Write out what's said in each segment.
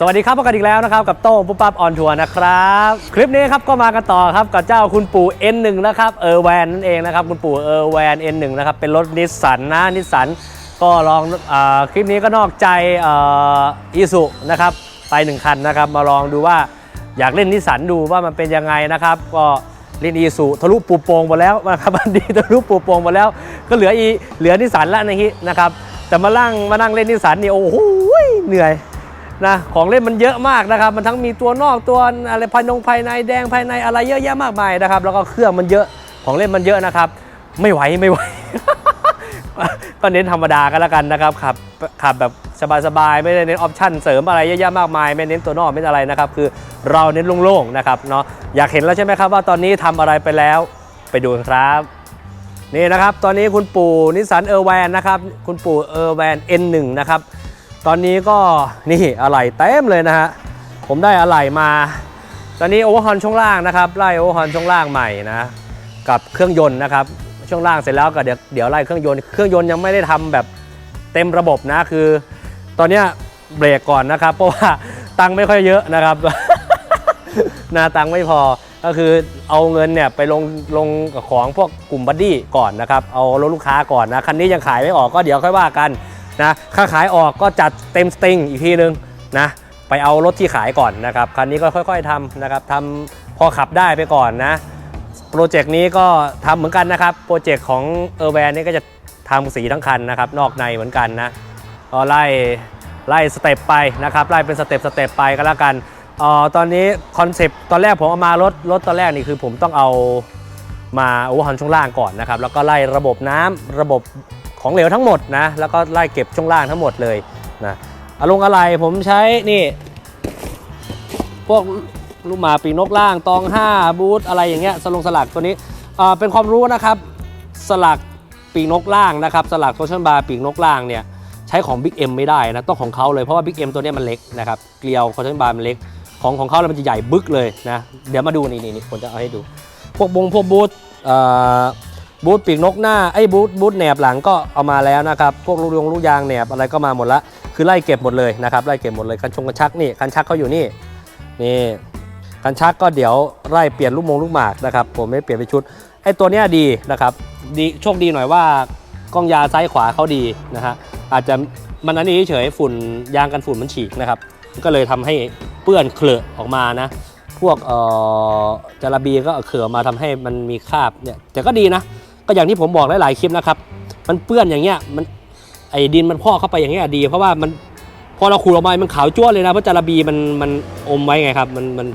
สวัสดีครับพบกันอีกแล้วนะครับ กับโต้งปุ๊บปั๊บออนทัวร์นะครับ คลิปนี้ครับก็มากันต่อครับ กับเจ้าคุณปู่ N1 นะครับเออร์แวนนั่นเองนะครับ คุณปู่เออร์แวน N1 นะครับ เป็นรถนิสสันนะนิสสันก็ลองอาคลิปนี้ก็นอกใจอีสุนะครับ ไปหนึ่งคันนะครับ มาลองดูว่าอยากเล่นนิสสันดูว่ามันเป็นยังไงนะครับ ก็เล่นอีสุทะลุปูโปงหมดแล้วนะครับบันดีทะลุปูโปงหมดแล้ว ก็เหลืออีเหลือนิสสันล้วนะฮินะครับ แต่มานั่งมานั่งเล่นนิสสันนี่โอ้โหเหนื่อย นะของเล่นมันเยอะมากนะครับ มันทั้งมีตัวนอกตัวอะไรภายนงภายในแดงภายในอะไรเยอะแยะมากมายนะครับ แล้วก็เครื่องมันเยอะของเล่นมันเยอะนะครับ ไม่ไหวไม่ไหว ก็เน้นธรรมดากันแล้วกันนะครับขับขับแบบสบายๆไม่ได้เน้นออปชั่นเสริมอะไรเยอะแยะมากมาย ไม่เน้นตัวนอกไม่อะไรนะครับ คือเราเน้นโล่งๆนะครับเนาะอยากเห็นแล้วใช่ไหมครับว่าตอนนี้ทำอะไรไปแล้วไปดูกันครับนี่นะครับ ตอนนี้คุณปู่นิสสันเออร์แวนนะครับ คุณปู่เออร์แวน N1 นะครับ ตอนนี้ก็นี่อะไหล่เต็มเลยนะฮะ ผมได้อะไหล่มา ตอนนี้โอเวอร์ฮอนช่วงล่างนะครับไล่โอเวอร์ฮอนช่วงล่างใหม่นะ กับเครื่องยนต์นะครับ ช่วงล่างเสร็จแล้วก็เดี๋ยวเดี๋ยวไล่เครื่องยนต์ เครื่องยนต์ยังไม่ได้ทำแบบเต็มระบบนะ คือ ตอนเนี้ยเบรกก่อนนะครับ เพราะว่าตังค์ไม่ค่อยเยอะนะครับนาตังค์ไม่พอก็คือเอาเงินเนี่ยไปลงลงกับของพวกกลุ่มบัดดี้ก่อนนะครับ เอารถลูกค้าก่อนนะ คันนี้ยังขายไม่ออกก็เดี๋ยวค่อยว่ากัน นะค่าขายออกก็จัดเต็มสติงอีกทีนึงนะไปเอารถที่ขายก่อนนะครับคันนี้ก็ค่อย ๆทำนะครับทำพอขับได้ไปก่อนนะโปรเจกต์นี้ก็ทำเหมือนกันนะครับโปรเจกต์ของเออร์แวนนี่ก็จะทำสีทั้งคันนะครับนอกในเหมือนกันนะก็ไล่ไล่สเต็ปไปนะครับไล่เป็นสเต็ปสเต็ปไปก็แล้วกันเอ่อตอนนี้คอนเซปต์ตอนแรกผมเอามารถรถตอนแรกนี่คือผมต้องเอามาโอเวอร์ฮอนช่วงล่างก่อนนะครับแล้วก็ไล่ระบบน้ำระบบ ของเหลวทั้งหมดนะ แล้วก็ไล่เก็บช่วงล่างทั้งหมดเลยนะอารมณ์อะไรผมใช้นี่ พวกลูกหมาปีนกล่างตอง 5 บูทอะไรอย่างเงี้ยสลงสลักตัวนี้เป็นความรู้นะครับสลักปีนกล่างนะครับ สลักโทชั่นบาร์ปีนกล่างเนี่ยใช้ของ Big M ไม่ได้นะต้องของเขาเลยเพราะว่า Big M ตัวนี้มันเล็กนะครับเกลียวโทชั่นบาร์มันเล็กของของเขาแล้วมันจะใหญ่บึกเลยนะ เดี๋ยวมาดูนี่นี่นี่ผมจะเอาให้ดู พวกบงพวกบูทเอ่อ บูทปีกนกหน้าไอ้บูทบูทแหนบหลังก็เอามาแล้วนะครับ พวกลูกยงลูกยางแหนบอะไรก็มาหมดละคือไล่เก็บหมดเลยนะครับไล่เก็บหมดเลยคันชงคันชักนี่คันชักเขาอยู่นี่นี่คันชักก็เดี๋ยวไล่เปลี่ยนลูกมงลูกหมากนะครับผมไม่เปลี่ยนไปชุดไอ้ตัวเนี้ยดีนะครับดีโชคดีหน่อยว่ากล้องยาซ้ายขวาเขาดีนะฮะอาจจะมันอันนี้เฉยฝุ่นยางกันฝุ่นมันฉีกนะครับ ก็เลยทำให้เปื้อนเคลอะออกมานะพวกเอ่อจาระบีก็เขื่อมาทำให้มันมีคราบเนี่ยแต่ก็ดีนะ ก็อย่างที่ผมบอกหลายๆคลิปนะครับ มันเปื้อนอย่างเงี้ยมันไอ้ดินมันพอกเข้าไปอย่างเงี้ยดี เพราะว่ามันพอเราขูดออกมามันขาวจ้วเลยนะเพราะจาระบีมันมันอมไว้ไงครับ มันมัน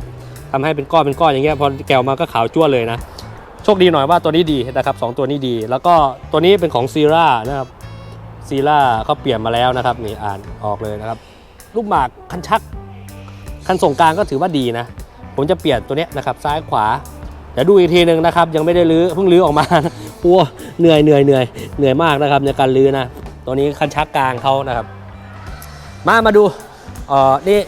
ทำให้เป็นก้อนเป็นก้อนอย่างเงี้ยพอแกวมาก็ขาวจ้วเลยนะโชคดีหน่อยว่าตัวนี้ดีนะครับสองตัวนี้ดี แล้วก็ตัวนี้เป็นของซีร่านะครับซีร่าเขาเปลี่ยนมาแล้วนะครับนี่อ่านออกเลยนะครับลูกหมากคันชักคันส่งกลางก็ถือว่าดีนะ ผมจะเปลี่ยนตัวเนี้ยนะครับซ้ายขวา เดี๋ยวดูอีกทีหนึ่งนะครับ ยังไม่ได้รื้อเพิ่งรื้อออกมาปัวเหนื่อยเหนื่อยเหนื่อยเหนื่อยมากนะครับในการรื้อนะตัวนี้คันชักกลางเขานะครับ มามาดูเอ่อนี่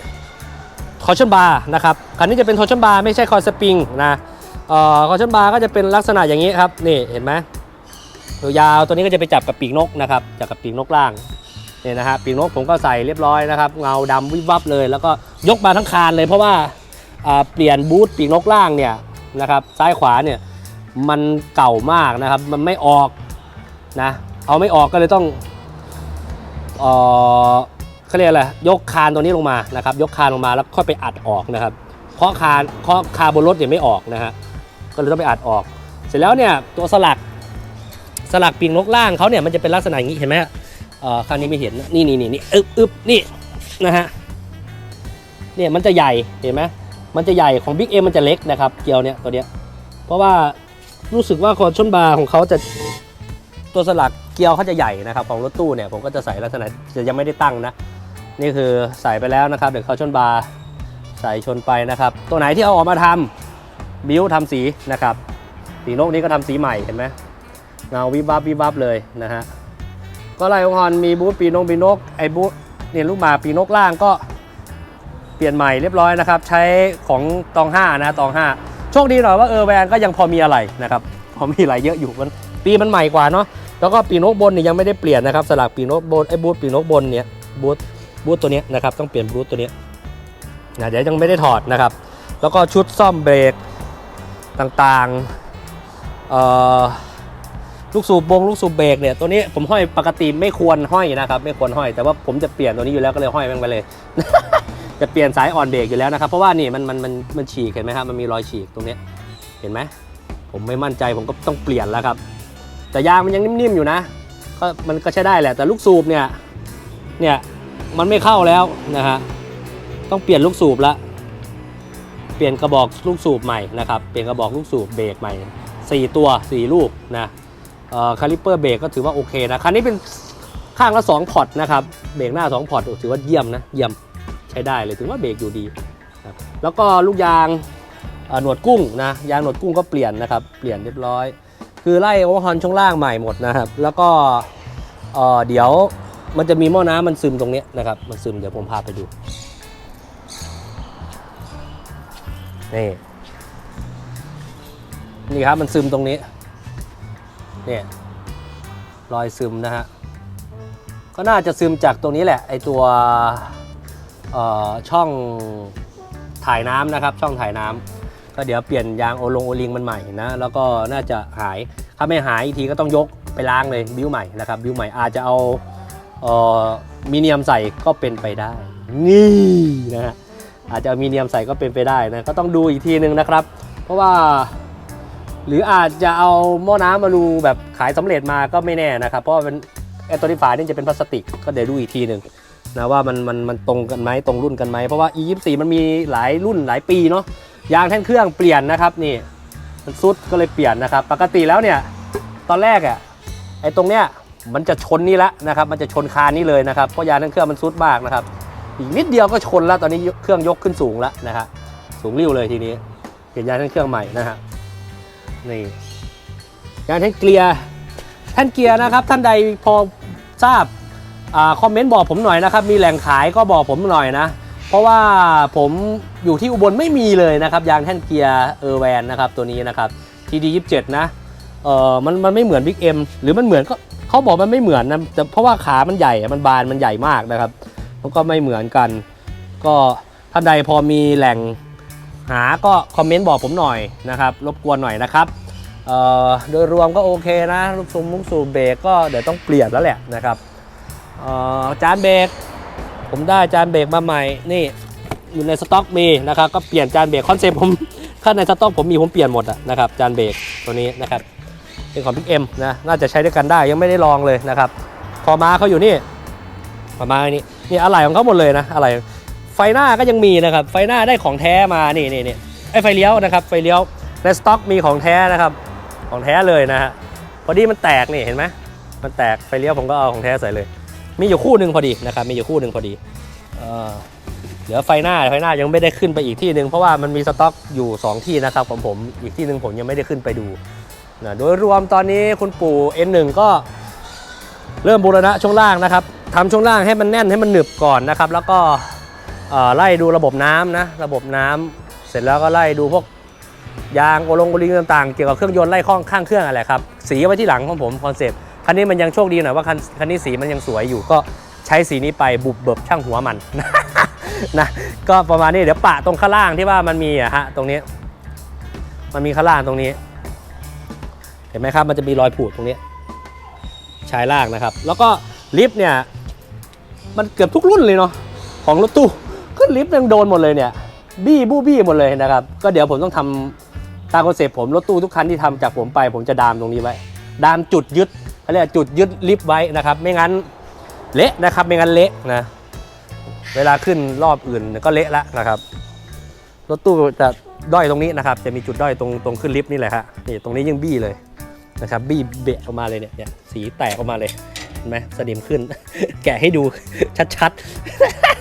คอชั่นบาร์นะครับคันนี้จะเป็นคอชั่นบาร์ไม่ใช่คอสปริงนะเอ่อคอชั่นบาร์ก็จะเป็นลักษณะอย่างนี้ครับนี่เห็นไหมยาวตัวนี้ก็จะไปจับกับปีกนกนะครับจับกับปีกนกล่างนี่นะฮะปีกนกผมก็ใส่เรียบร้อยนะครับเงาดำวิบวับเลย แล้วก็ยกมาทั้งคานเลยเพราะว่าอ่าเปลี่ยนบูทปีกนกล่างเนี่ย นะครับซ้ายขวาเนี่ยมันเก่ามากนะครับมันไม่ออกนะเอาไม่ออกก็เลยต้องเอ่อเขาเรียกอะไรยกคานตัวนี้ลงมานะครับยกคานลงมาแล้วค่อยไปอัดออกนะครับเคาะคานเคาะคาบนรถเนี่ยไม่ออกนะฮะก็เลยต้องไปอัดออก เสร็จแล้วเนี่ยตัวสลักสลักปีกนกล่างเขาเนี่ยมันจะเป็นลักษณะอย่างนี้เห็นไหมฮะเออคราวนี้ไม่เห็นนะนี่นี่นี่นี่อึบอึบนี่นะฮะเนี่ยมันจะใหญ่เห็นไหม มันจะใหญ่ของ Big M มันจะเล็กนะครับเกลียวเนี่ยตัวเนี้ยเพราะว่ารู้สึกว่าคอนชนบาร์ของเขาจะตัวสลักเกลียวเขาจะใหญ่นะครับของรถตู้เนี่ยผมก็จะใส่ลักษณะจะยังไม่ได้ตั้งนะ นี่คือใส่ไปแล้วนะครับเดี๋ยวเขาชนบาร์ใส่ชนไปนะครับ ตัวไหนที่เอาออกมาทำบิวทำสีนะครับสีนกนี้ก็ทำสีใหม่เห็นไหมเงาวิบวับวิบวับเลยนะฮะก็ไล่ของฮอนมีบูธปีนงปีนกไอ้บูธเนี่ยลูกหมาปีนกล่างก็ เปลี่ยนใหม่เรียบร้อยนะครับ ใช้ของตอง5นะตอง5โชคดีหน่อยว่าเออแวนก็ยังพอมีอะไรนะครับพอมีอะไรเยอะอยู่มันปีมันใหม่กว่าเนาะแล้วก็ปีนกบนเนี่ยยังไม่ได้เปลี่ยนนะครับสลักปีนกบนไอ้บูทปีนกบนเนี่ยบูทบูทตัวนี้นะครับต้องเปลี่ยนบูทตัวนี้นะเดี๋ยวยังไม่ได้ถอดนะครับ แล้วก็ชุดซ่อมเบรกต่างๆเอ่อลูกสูบบงลูกสูบเบรกเนี่ยตัวนี้ผมห้อยปกติไม่ควรห้อยนะครับ ไม่ควรห้อยแต่ว่าผมจะเปลี่ยนตัวนี้อยู่แล้วก็เลยห้อยมันไปเลย จะเปลี่ยนสายอ่อนเบรกอยู่แล้วนะครับ เพราะว่านี่มันมันมันมันฉีกเห็นไหมครับมันมีรอยฉีกตรงนี้เห็นไหมผมไม่มั่นใจผมก็ต้องเปลี่ยนแล้วครับ แต่ยางมันยังนิ่มๆอยู่นะก็มันก็ใช้ได้แหละแต่ลูกสูบเนี่ยเนี่ยมันไม่เข้าแล้วนะฮะต้องเปลี่ยนลูกสูบละเปลี่ยนกระบอกลูกสูบใหม่นะครับเปลี่ยนกระบอกลูกสูบเบรกใหม่สี่ตัวสี่ลูกนะเอ่อคาลิปเปอร์เบรกก็ถือว่าโอเคนะคันนี้เป็นข้างละสองพอร์ตนะครับเบรกหน้าสองพอร์ตถือว่าเยี่ยมนะเยี่ยม ช้ได้เลยถือว่าเบรกอยู่ดีครับแล้วก็ลูกยางหนวดกุ้งนะยางหนวดกุ้งก็เปลี่ยนนะครับเปลี่ยนเรียบร้อย คือไล่โอเวอร์ฮอนช่วงล่างใหม่หมดนะครับ แล้วก็เดี๋ยวมันจะมีหม้อน้ำมันซึมตรงนี้นะครับ มันซึมเดี๋ยวผมพาไปดูนี่นี่ครับมันซึมตรงนี้เนี่ยรอยซึมนะฮะก็น่าจะซึมจากตรงนี้แหละไอตัว ช่องถ่ายน้ำนะครับ ช่องถ่ายน้ำก็เดี๋ยวเปลี่ยนยางโอลงโอลิงมันใหม่นะแล้วก็น่าจะหายถ้าไม่หายอีกทีก็ต้องยกไปล้างเลยบิวใหม่นะครับบิวใหม่อาจจะเอาเอ่อมีเนียมใส่ก็เป็นไปได้ นี่นะฮะอาจจะเอามีเนียมใส่ก็เป็นไปได้นะก็ต้องดูอีกทีนึงนะครับ เพราะว่า หรืออาจจะเอาหม้อน้ำมาดูแบบขายสำเร็จมาก็ไม่แน่นะครับ เพราะว่าเป็นไอตัวที่ฝานี่จะเป็นพลาสติกก็เดี๋ยวดูอีกทีหนึ่ง นะว่ามันมันมันตรงกันไหมตรงรุ่นกันไหมเพราะว่า E24 มันมีหลายรุ่นหลายปีเนาะยางแท่นเครื่องเปลี่ยนนะครับนี่มันซุดก็เลยเปลี่ยนนะครับ ปกติแล้วเนี่ยตอนแรกอะไอ้ตรงเนี้ยมันจะชนนี่ละนะครับ มันจะชนคานนี้เลยนะครับเพราะยางแท่นเครื่องมันซุดมากนะครับอีกนิดเดียวก็ชนแล้วตอนนี้เครื่องยกขึ้นสูงแล้วนะฮะสูงริ้วเลยทีนี้เปลี่ยนยางแท่นเครื่องใหม่นะฮะนี่ยางแท่นเกียร์แท่นเกียร์นะครับ ท่านใดพอทราบ คอมเมนต์บอกผมหน่อยนะครับ มีแหล่งขายก็บอกผมหน่อยนะ เพราะว่าผมอยู่ที่อุบลไม่มีเลยนะครับ ยางแท่นเกียร์เออร์แวนนะครับตัวนี้นะครับ TD 27 นะเออมันมันไม่เหมือน Big M หรือมันเหมือนก็เขาบอกมันไม่เหมือนนะแต่เพราะว่าขามันใหญ่มันบานมันใหญ่มากนะครับมันก็ไม่เหมือนกัน ก็ท่านใดพอมีแหล่งหาก็คอมเมนต์บอกผมหน่อยนะครับ รบกวนหน่อยนะครับเออโดยรวมก็โอเคนะ ลูกซุมลูกสูบเบรกก็เดี๋ยวต้องเปลี่ยนแล้วแหละนะครับ จานเบรกผมได้จานเบรกมาใหม่นี่อยู่ในสต็อกมีนะครับก็เปลี่ยนจานเบรกคอนเซ็ปต์ผมข้างในสต็อกผมมีผมเปลี่ยนหมดอะนะครับจานเบรกตัวนี้นะครับเป็นของ Big M นะน่าจะใช้ด้วยกันได้ยังไม่ได้ลองเลยนะครับพอมาเขาอยู่นี่พอมานี่นี่อะไรของเขาหมดเลยนะอะไรไฟหน้าก็ยังมีนะครับไฟหน้าได้ของแท้มานี่นี่นี่ไอ้ไฟเลี้ยวนะครับไฟเลี้ยวในสต็อกมีของแท้นะครับของแท้เลยนะฮะพอดีมันแตกนี่เห็นไหมมันแตกไฟเลี้ยวผมก็เอาของแท้ใส่เลย มีอยู่คู่หนึ่งพอดีนะครับมีอยู่คู่หนึ่งพอดีเหลือไฟหน้าไฟหน้ายังไม่ได้ขึ้นไปอีกที่หนึ่งเพราะว่ามันมีสต็อกอยู่ 2 ที่นะครับของผมอีกที่หนึ่งผมยังไม่ได้ขึ้นไปดูนะโดยรวมตอนนี้คุณปู่ N1 ก็เริ่มบูรณะช่วงล่างนะครับทำช่วงล่างให้มันแน่นให้มันหนึบก่อนนะครับ แล้วก็ไล่ดูระบบน้ำนะระบบน้ำเสร็จแล้วก็ไล่ดูพวกยางโอลงโอลิงต่างๆ เกี่ยวกับเครื่องยนต์ไล่ข้องข้างเครื่องอะไรครับสีไว้ที่หลังของผมคอนเซปต์ คันนี้มันยังโชคดีหน่อยว่าคันคันนี้สีมันยังสวยอยู่ก็ใช้สีนี้ไปบุบเบิบช่างหัวมันนะก็ประมาณนี้เดี๋ยวปะตรงข้างล่างที่ว่ามันมีอะฮะตรงนี้ มันมีข้างล่างตรงนี้ เห็นไหมครับมันจะมีรอยผูดตรงนี้ชายล่างนะครับ แล้วก็ลิฟต์เนี่ยมันเกือบทุกรุ่นเลยเนาะของรถตู้ขึ้นลิฟต์ยังโดนหมดเลยเนี่ยบี้บู้บี้หมดเลยนะครับ ก็เดี๋ยวผมต้องทำตามคอนเซปต์ผมรถตู้ทุกคันที่ทำจากผมไป ผมจะดามตรงนี้ไว้ ดามจุดยึด เขาเรียกจุดยึดลิฟต์ไว้นะครับ ไม่งั้นเละนะครับ ไม่งั้นเละนะ เวลาขึ้นรอบอื่นก็เละละนะครับ รถตู้จะด้อยตรงนี้นะครับ จะมีจุดด้อยตรงตรงขึ้นลิฟต์นี่แหละฮะนี่ตรงนี้ยังบี้เลยนะครับ บี้เบะออกมาเลยเนี่ยเนี่ยสีแตกออกมาเลยเห็นไหมสนิมขึ้น แกะให้ดูชัด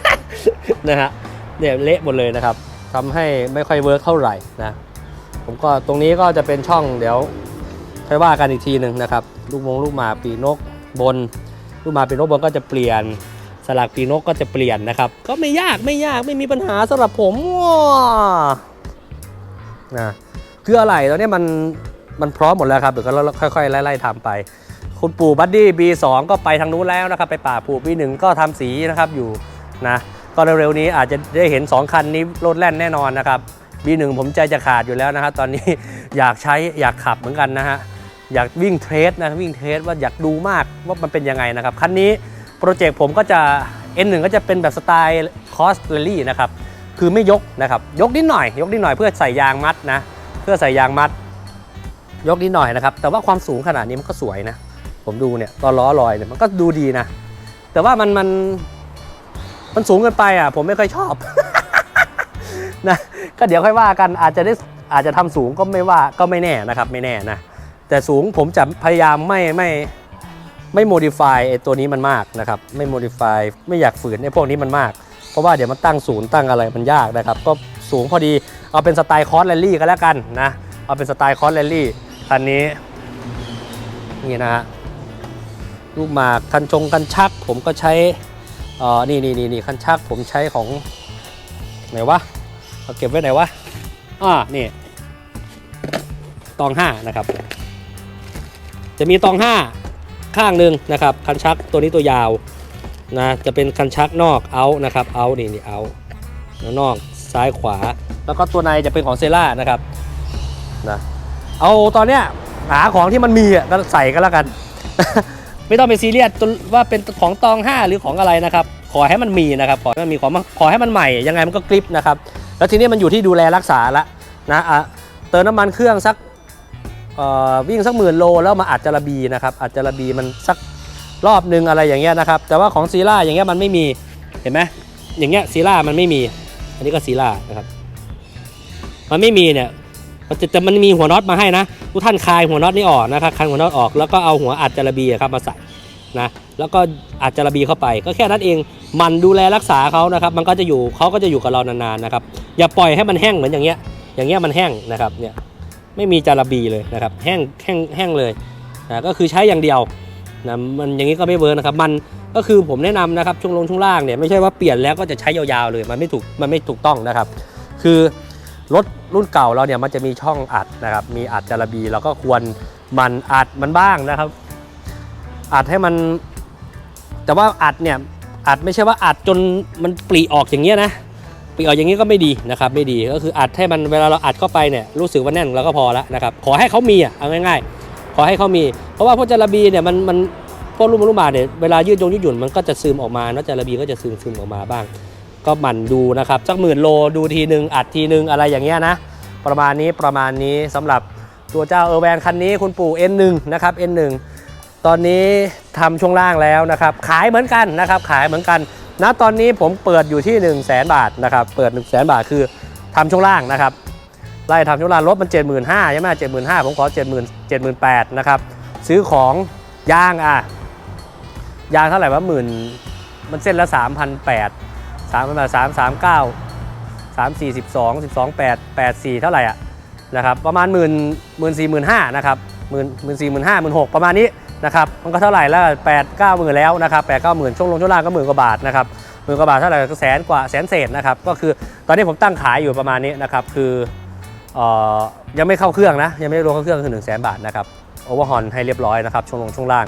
ๆนะฮะเนี่ยเละหมดเลยนะครับทำให้ไม่ค่อยเวิร์กเท่าไหร่นะผมก็ตรงนี้ก็จะเป็นช่องเดี๋ยว ค่อยว่ากันอีกทีหนึ่งนะครับ ลูกมงลูกหมาปีนกบน ลูกหมาปีนกบนก็จะเปลี่ยน สลักปีนกก็จะเปลี่ยนนะครับ ก็ไม่ยากไม่ยากไม่มีปัญหาสำหรับผมว้านะคืออะไรตอนนี้มันมันพร้อมหมดแล้วครับเดี๋ยวก็ค่อยๆไล่ๆทำไป คุณปู่บัดดี้ B2 ก็ไปทางนู้นแล้วนะครับ ไปป่าปู่ B1 ก็ทำสีนะครับอยู่นะก็เร็วๆนี้อาจจะได้เห็น 2 คันนี้รถแล่นแน่นอนนะครับ B1 ผมใจจะขาดอยู่แล้วนะครับ ตอนนี้อยากใช้อยากขับเหมือนกันนะฮะ อยากวิ่งเทรสนะวิ่งเทรสว่าอยากดูมากว่ามันเป็นยังไงนะครับคันนี้โปรเจกต์ผมก็จะ N1 ก็จะเป็นแบบสไตล์คอสเ a ลี่นะครับคือไม่ยกนะครับยกนิดหน่อย ยกนิดหน่อยเพื่อใส่ยางมัดนะเพื่อใส่ยางมัด ยกนิดหน่อยนะครับแต่ว่าความสูงขนาดนี้มันก็สวยนะ ผมดูเนี่ยตอนล้อลอยเนี่ยมันก็ดูดีนะ แต่ว่ามันมันมันสูงเกินไปอะผมไม่ค่อยชอบนะก็เดี๋ยวค่อยว่ากันอาจจะได้อาจจะทำสูงก็ไม่ว่าก็ไม่แน่นะครับไม่แน่นะ แต่สูงผมจะพยายามไม่ไม่ไม่โมดิฟายไอตัวนี้มันมากนะครับ ไม่โมดิฟายไม่อยากฝืนไอ้พวกนี้มันมาก เพราะว่าเดี๋ยวมันตั้งศูนย์ตั้งอะไรมันยากนะครับ ก็สูงพอดีเอาเป็นสไตล์คอร์สแรลลี่ก็แล้วกันนะ เอาเป็นสไตล์คอร์สแรลลี่คันนี้นี่นะฮะลูกหมากคันชงคันชัก ผมก็ใช้อ่อนี่นี่นี่นี่คันชักผมใช้ของไหนวะเอาเก็บไว้ไหนวะอ่านี่ตองห้านะครับ จะมีตองห้าข้างหนึ่งนะครับคันชักตัวนี้ตัวยาวนะจะเป็นคันชักนอกเอานะครับเอานี่นี่เอานอกซ้ายขวา แล้วก็ตัวในจะเป็นของเซล่านะครับนะเอาตอนเนี้ยหาของที่มันมีอะก็ใส่กันแล้วกัน ไม่ต้องไปซีเรียสว่าเป็นของตองห้าหรือของอะไรนะครับ ขอให้มันมีนะครับขอให้มันมีของขอให้มันใหม่ยังไงมันก็กริปนะครับแล้วทีนี้มันอยู่ที่ดูแลรักษาละนะอะเติมน้ำมันเครื่องสัก วิ่งสักหมื่นโลแล้วมาอัดจาระบีนะครับอัดจาระบีมันสักรอบหนึ่งอะไรอย่างเงี้ยนะครับ แต่ว่าของซีล่าอย่างเงี้ยมันไม่มีเห็นไหมอย่างเงี้ยซีล่ามันไม่มี อันนี้ก็ซีล่านะครับ มันไม่มีเนี่ยมันจะแต่มันมีหัวน็อตมาให้นะทุกท่านคลายหัวน็อตนี้ออกนะครับคลายหัวน็อตออกแล้วก็เอาหัวอัดจาระบีอะครับมาใส่นะแล้วก็อัดจาระบีเข้าไป ก็แค่นั้นเองมันดูแลรักษาเขานะครับ มันก็จะอยู่เขาก็จะอยู่กับเรานานๆนะครับ อย่าปล่อยให้มันแห้งเหมือนอย่างเงี้ยอย่างเงี้ยมันแห้งนะครับเนี่ย ไม่มีจาระบีเลยนะครับแห้งแห้งแห้งเลยนะก็คือใช้อย่างเดียวนะมันอย่างนี้ก็ไม่เวิร์กนะครับมันก็คือผมแนะนำนะครับช่วงลงช่วงล่างเนี่ยไม่ใช่ว่าเปลี่ยนแล้วก็จะใช้ยาวๆเลยมันไม่ถูกมันไม่ถูกต้องนะครับ คือรถรุ่นเก่าเราเนี่ยมันจะมีช่องอัดนะครับมีอัดจาระบีเราก็ควรมันอัดมันบ้างนะครับ อัดให้มัน แต่ว่าอัดเนี่ยอัดไม่ใช่ว่าอัดจนมันปลีออกอย่างเงี้ยนะ ปีออกอย่างนี้ก็ไม่ดีนะครับไม่ดีก็คืออัดให้มันเวลาเราอัดเข้าไปเนี่ยรู้สึกว่าแน่นแล้วก็พอแล้วนะครับขอให้เขามีอะเอาง่าย ๆ ขอให้เขามี เพราะว่าพวกจระบีเนี่ยมันมันพวกลูกมลูกมาเนี่ยเวลายืดยงยืดหยุ่นมันก็จะซึมออกมาเนาะจระบีก็จะซึมซึมออกมาบ้าง ก็หมั่นดูนะครับสักหมื่นโลดูทีหนึ่งอัดทีหนึ่งอะไรอย่างเงี้ยนะประมาณนี้ประมาณนี้สำหรับตัวเจ้าเออร์แวนคันนี้คุณปู่ N1 นะครับ N1 ตอนนี้ทำช่วงล่างแล้วนะครับขายเหมือนกันนะครับขายเหมือนกัน ณตอนนี้ผมเปิดอยู่ที่1 0 0 0 0แบาทนะครับเปิด 1 0 0 0 0 0บาทคือทำช่วงล่างนะครับไล่ทำช่วงล่างรถมัน 75,000ใช่ไหม75,000ผมขอ 70,000 78,000นะครับซื้อของยางอะยางเท่าไหร่วะหมื่นมันเส้นละ3,800 3 8 339 3 4 12 12 8 8 4 เท่าไหร่อะนะครับประมาณหมื่นหมื่นสี่หมื่นห้านะครับหมื่นหมื่นสี่หมื่นห้าหมื่นหกประมาณนี้ นะครับมันก็เท่าไหร่แล้วแปดเก้าหมื่นแล้วนะครับแปดเก้าหมื่นช่วงลงช่วงล่างก็หมื่นกว่าบาทนะครับหมื่นกว่าบาทเท่าไหร่ก็แสนกว่าแสนเศษนะครับก็คือตอนนี้ผมตั้งขายอยู่ประมาณนี้นะครับคือเอ่อยังไม่เข้าเครื่องนะยังไม่รวมเข้าเครื่องคือหนึ่งแสนบาทนะครับโอเวอร์ฮอนให้เรียบร้อยนะครับช่วงลงช่วงล่าง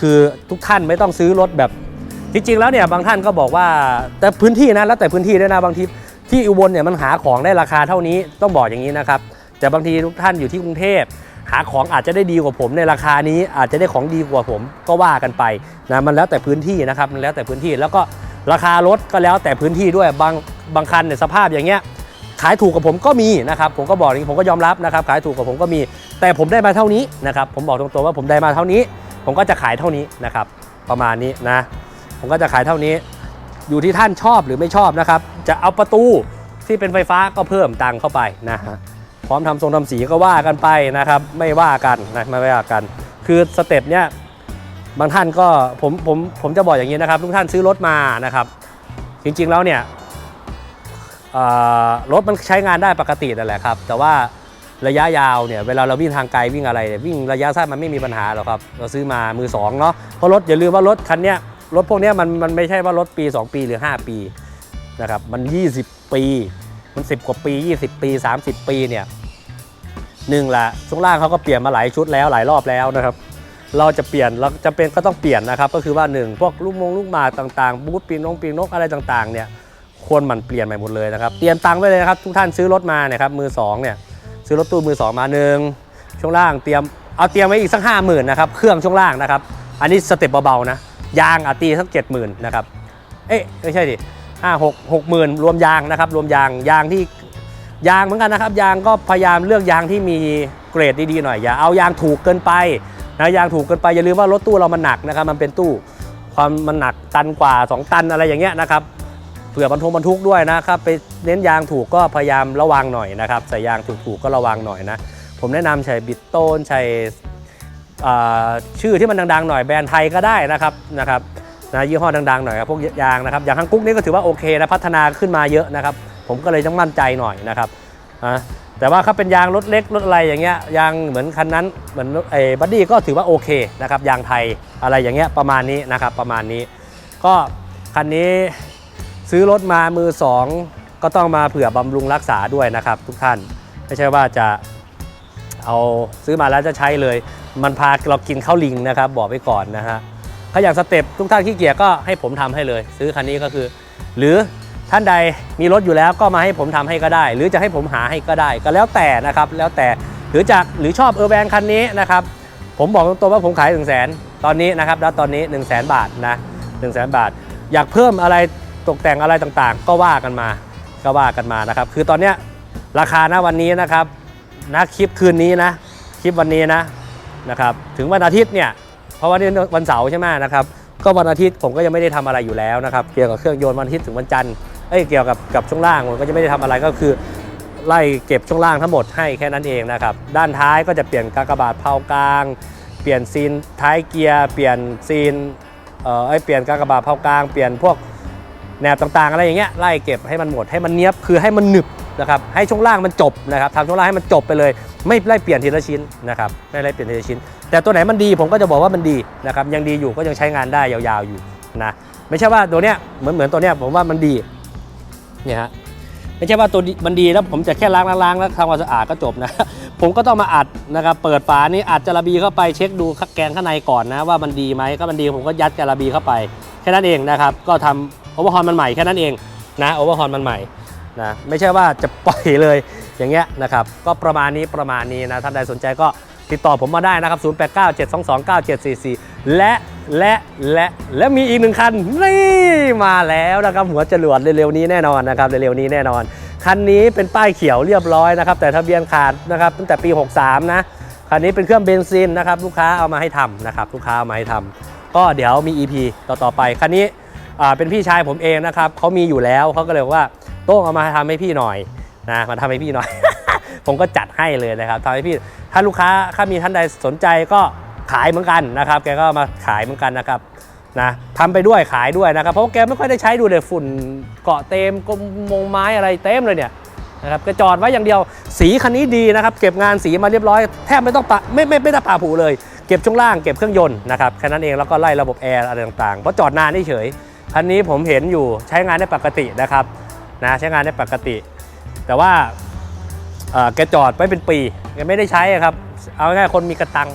คือทุกท่านไม่ต้องซื้อรถแบบจริงๆแล้วเนี่ยบางท่านก็บอกว่าแต่พื้นที่นะแล้วแต่พื้นที่ด้วยนะบางทีที่อุบลเนี่ยมันหาของได้ราคาเท่านี้ต้องบอกอย่างนี้นะครับแต่บางทีทุกท่านอยู่ที่กรุงเทพ หาของอาจจะได้ดีกว่าผม ในราคานี้อาจจะได้ของดีกว่าผมก็ว่ากันไปนะมันแล้วแต่พื้นที่นะครับมันแล้วแต่พื้นที่แล้วก็ราคารถก็แล้วแต่พื้นที่ด้วยบางบางคันเนี่ยสภาพอย่างเงี้ยขายถูกกับผมก็มีนะครับผมก็บอกอย่างนี้ผมก็ยอมรับนะครับขายถูกกับผมก็มี แต่ผมได้มาเท่านี้นะครับผมบอกตรงๆว่าผมได้มาเท่านี้ ผมก็จะขายเท่านี้นะครับประมาณนี้นะผมก็จะขายเท่านี้ อยู่ที่ท่านชอบหรือไม่ชอบนะครับ จะเอาประตูที่เป็นไฟฟ้าก็เพิ่มตังค์เข้าไปนะฮะ พร้อมทำทรงทำสีก็ว่ากันไปนะครับ ไม่ว่ากันนะไม่ว่ากัน คือสเต็ปเนี้ยบางท่านก็ผมผมผมจะบอกอย่างนี้นะครับ ทุกท่านซื้อรถมานะครับ จริงๆแล้วเนี่ยรถมันใช้งานได้ปกตินั่นแหละครับ แต่ว่าระยะยาวเนี่ยเวลาเราวิ่งทางไกลวิ่งอะไรเนี่ยวิ่งระยะสั้นมันไม่มีปัญหาหรอกครับ เราซื้อมามือสองเนาะเพราะรถอย่าลืมว่ารถคันเนี้ยรถพวกเนี้ยมันมันไม่ใช่ว่ารถปี 2 ปีหรือ 5 ปีนะครับมัน 20 ปี มัน10กว่าปี 20 ปี 30 ปีเนี่ยหนึ่งละช่วงล่างเขาก็เปลี่ยนมาหลายชุดแล้วหลายรอบแล้วนะครับ เราจะเปลี่ยนเราจะเป็นก็ต้องเปลี่ยนนะครับ ก็คือว่าหนึ่งพวกลูกมงลูกหมาต่างๆ บูทปีนงปีนนกอะไรต่างๆเนี่ยควรหมั่นเปลี่ยนใหม่หมดเลยนะครับเตรียมตังค์ไว้เลยนะครับทุกท่านซื้อรถมาเนี่ยครับมือสองเนี่ยซื้อรถตู้มือสองมาหนึ่งช่วงล่างเตรียมเอาเตรียมไว้อีกสักห้าหมื่นนะครับเครื่องช่วงล่างนะครับ อันนี้สเต็ปเบาๆนะยางอาตีสักเจ็ดหมื่นนะครับเอ๊ะไม่ใช่ดิ ห้าหกหกหมื่นรวมยางนะครับ รวมยางยางที่ยางเหมือนกันนะครับ ยางก็พยายามเลือกยางที่มีเกรดดีๆหน่อยอย่าเอายางถูกเกินไปนะยางถูกเกินไปอย่าลืมว่ารถตู้เรามันหนักนะครับ มันเป็นตู้ความมันหนักตันกว่า 2 ตันอะไรอย่างเงี้ยนะครับเผื่อบรรทุกบรรทุกด้วยนะครับไปเน้นยางถูกก็พยายามระวังหน่อยนะครับใส่ยางถูกๆก็ระวังหน่อยนะผมแนะนำใช้บิตโต้นใช้ชื่อที่มันดังๆหน่อยแบรนด์ไทยก็ได้นะครับนะครับ นะยี่ห้อดังๆหน่อยครับพวกยางนะครับอย่างฮังกุ๊กนี่ก็ถือว่าโอเคนะพัฒนาขึ้นมาเยอะนะครับ ผมก็เลยต้องมั่นใจหน่อยนะครับอะแต่ว่าถ้าเป็นยางรถเล็กรถอะไรอย่างเงี้ยยางเหมือนคันนั้นเหมือนไอ้บัดดี้ก็ถือว่าโอเคนะครับยางไทยอะไรอย่างเงี้ยประมาณนี้นะครับประมาณนี้ ก็คันนี้ซื้อรถมามือสองก็ต้องมาเผื่อบำรุงรักษาด้วยนะครับ ทุกท่านไม่ใช่ว่าจะเอาซื้อมาแล้วจะใช้เลย มันพาเรากินข้าวลิงนะครับ บอกไว้ก่อนนะฮะ ถ้าอยางสเต็ปทุกท่านขี้เกียจก็ให้ผมทำให้เลย ซื้อคันนี้ก็คือ หรือท่านใดมีรถอยู่แล้วก็มาให้ผมทำให้ก็ได้ หรือจะให้ผมหาให้ก็ได้ ก็แล้วแต่นะครับแล้วแต่หรือจากหรือชอบเออร์แวนคันนี้นะครับผมบอกตรงๆว่าผมขาย 1 0 0 0 0แสนตอนนี้นะครับแล้วตอนนี้ 1 0 0 0 0แสนบาทนะ1 0 0 0 0แสนบาท อยากเพิ่มอะไรตกแต่งอะไรต่างๆ ก็ว่ากันมาก็ว่ากันมานะครับ คือตอนเนี้ยราคาณวันนี้นะครับนะคลิปคืนนี้นะคลิปวันนี้นะนะครับถึงวันอาทิตย์เนี่ย เพราะว่านี่วันเสาร์ใช่ไหมนะครับก็วันอาทิตย์ผมก็ยังไม่ได้ทำอะไรอยู่แล้วนะครับเกี่ยวกับเครื่องยนต์วันอาทิตย์ถึงวันจันทร์เอ้ยเกี่ยวกับกับช่วงล่างผมก็จะไม่ได้ทำอะไรก็คือ ไล่เก็บช่วงล่างทั้งหมดให้แค่นั้นเองนะครับด้านท้ายก็จะเปลี่ยนกากบาทเผากลาง เปลี่ยนซีนท้ายเกียร์เปลี่ยนซีนเอ่อเปลี่ยนกากบาทเผากลาง เปลี่ยนพวกแหนบต่างๆ อะไรอย่างเงี้ยไล่เก็บให้มันหมดให้มันเนี้ยบคือให้มันหนึบนะครับให้ช่วงล่างมันจบนะครับทำช่วงล่างให้มันจบไปเลย ไม่ไล่เปลี่ยนทีละชิ้นนะครับไม่ไล่เปลี่ยนทีละชิ้น แต่ตัวไหนมันดีผมก็จะบอกว่ามันดีนะครับยังดีอยู่ก็ยังใช้งานได้ยาวๆอยู่นะไม่ใช่ว่าตัวเนี้ยเหมือนเหมือนตัวเนี้ยผมว่ามันดีเนี่ยฮะไม่ใช่ว่าตัวดีมันดีแล้วผมจะแค่ล้างล้างแล้วทำความสะอาดก็จบนะ ผมก็ต้องมาอัดนะครับเปิดฝานี้อัดจาระบีเข้าไปเช็คดูแกนข้างในก่อนนะว่ามันดีไหมก็มันดีผมก็ยัดจาระบีเข้าไป แค่นั้นเองนะครับก็ทำโอเวอร์ฮอนมันใหม่แค่นั้นเองนะโอเวอร์ฮอนมันใหม่นะไม่ใช่ว่าจะปล่อยเลย อย่างเงี้ยนะครับก็ประมาณนี้ประมาณนี้นะท่านใดสนใจก็ติดต่อผมมาได้นะครับ 0897229744 และและและและมีอีกหนึ่งคันนี่มาแล้วนะครับหัวจรวดเร็วๆนี้แน่นอนนะครับเร็วๆนี้แน่นอน คันนี้เป็นป้ายเขียวเรียบร้อยนะครับแต่ทะเบียนขาดนะครับตั้งแต่ปี 63 นะคันนี้เป็นเครื่องเบนซินนะครับลูกค้าเอามาให้ทำนะครับลูกค้าเอามาให้ทำก็เดี๋ยวมี EP ต่อๆไปคันนี้เป็นพี่ชายผมเองนะครับเขามีอยู่แล้วเขาก็เลยว่าโต้งเอามาทำให้พี่หน่อย นะมาทำให้พี่หน่อย ผมก็จัดให้เลยนะครับทำให้พี่ถ้าลูกค้าถ้ามีท่านใดสนใจก็ขายเหมือนกันนะครับ แกก็มาขายเหมือนกันนะครับนะทำไปด้วยขายด้วยนะครับ เพราะว่าแกไม่ค่อยได้ใช้ดูเลยฝุ่นเกาะเต็มกลมงไม้อะไรเต็มเลยเนี่ยนะครับแกจอดไว้อย่างเดียวสีคันนี้ดีนะครับ เก็บงานสีมาเรียบร้อยแทบไม่ต้องปะไม่ไม่ไม่ต้องปาผูเลย เก็บช่วงล่างเก็บเครื่องยนต์นะครับแค่นั้นเองแล้วก็ไล่ระบบแอร์อะไรต่างๆเพราะจอดนานเฉยคันนี้ผมเห็นอยู่ใช้งานได้ปกตินะครับนะใช้งานได้ปกติ แต่ว่าแกจอดไว้เป็นปีแกไม่ได้ใช้ครับ เอาง่ายคนมีกระตัง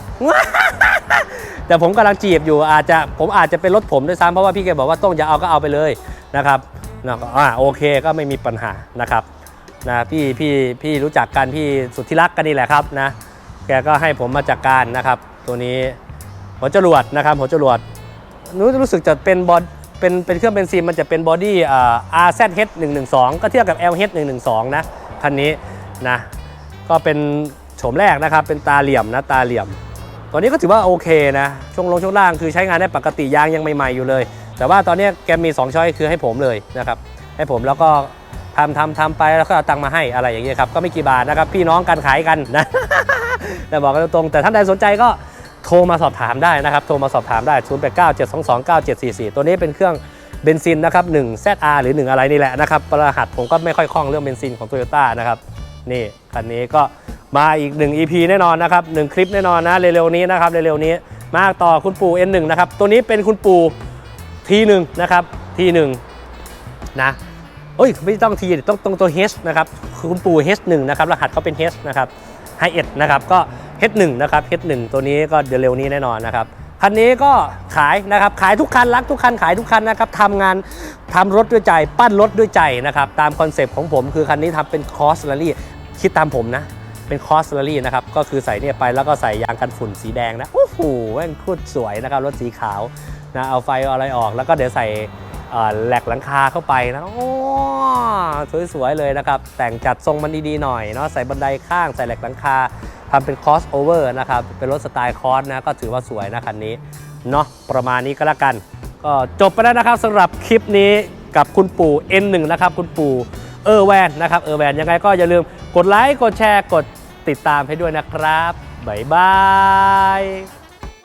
แต่ผมกำลังจีบอยู่อาจจะผมอาจจะเป็นรถผมด้วยซ้ำเพราะว่าพี่แกบอกว่าต้องจะเอาก็เอาไปเลยนะครับนะอ่าโอเคก็ไม่มีปัญหานะครับนะพี่พี่พี่รู้จักกันพี่สุที่รักกันนี่แหละครับนะแกก็ให้ผมมาจัดกการนะครับ ตัวนี้หัวจรวดนะครับหัวจรวดรู้รู้สึกจะเป็นบอด เป็นเป็นเครื่องเบนซินมันจะเป็นบอดี้อ่า RZH 112 ก็เทียบกับ LH 112 นะคันนี้นะก็เป็นโฉมแรกนะครับ เป็นตาเหลี่ยมนะตาเหลี่ยมตัวนี้ก็ถือว่าโอเคนะ ช่วงลงช่วงล่างคือใช้งานได้ปกติยางยังใหม่ๆอยู่เลย แต่ว่าตอนนี้แกมี 2 ช้อยคือให้ผมเลยนะครับ ให้ผมแล้วก็ทำทำทำไปแล้วก็เอาตังค์มาให้อะไรอย่างเงี้ยครับ ก็ไม่กี่บาทนะครับ พี่น้องกันขายกันนะ แต่บอกกันตรงๆแต่ท่านใดสนใจก็ โทรมาสอบถามได้นะครับ โทรมาสอบถามได้ 0 8 9 7 2 2 9 7 4 4 ตัวนี้เป็นเครื่องเบนซินนะครับ1 ZR หรือ 1 อะไรนี่แหละนะครับประหัสผมก็ไม่ค่อยคล่องเรื่องเบนซินของ Toyota นะครับ นี่คันนี้ก็มาอีก 1 EP แน่นอนนะครับ 1 คลิปแน่นอนนะ เร็วๆนี้นะครับ เร็วๆนี้ มาต่อคุณปู่ N1 นะครับ ตัวนี้เป็นคุณปู่ T1 นะครับ T1 นะเอ้ยไม่ต้อง T ต้องต้องตัว H นะครับ คือคุณปู่ H1 นะครับ รหัสเขาเป็น H นะครับไฮเอ็ดนะครับ ก็ H1 นะครับ H1 ตัวนี้ก็เดี๋ยวเร็วนี้แน่นอนนะครับคันนี้ก็ขายนะครับขายทุกคันรักทุกคันขายทุกคันนะครับทำงานทำรถด้วยใจ ปั้นรถด้วยใจนะครับตามคอนเซปต์ของผมคือคันนี้ทำเป็นคอสลารี่คิดตามผมนะ เป็นคอสลารี่นะครับก็คือใส่เนี่ยไปแล้วก็ใส่ยางกันฝุ่นสีแดงนะโอ้โหแม่งโคตรสวยนะครับรถสีขาวนะเอาไฟอะไรออกแล้วก็เดี๋ยวใส่ แหลกหลังคาเข้าไปนะโอ้สวยๆเลยนะครับ แต่งจัดทรงมันดีๆหน่อยเนาะใส่บันไดข้างใส่แหลกหลังคาทำเป็นคอสโอเวอร์นะครับ เป็นรถสไตล์คอสนะก็ถือว่าสวยนะคันนี้เนาะประมาณนี้ก็แล้วกัน ก็จบไปแล้วนะครับสำหรับคลิปนี้กับคุณปู่ N1 นะครับคุณปู่เออแวนนะครับเออแวนยังไงก็อย่าลืมกดไลค์กดแชร์กดติดตามให้ด้วยนะครับบ๊ายบาย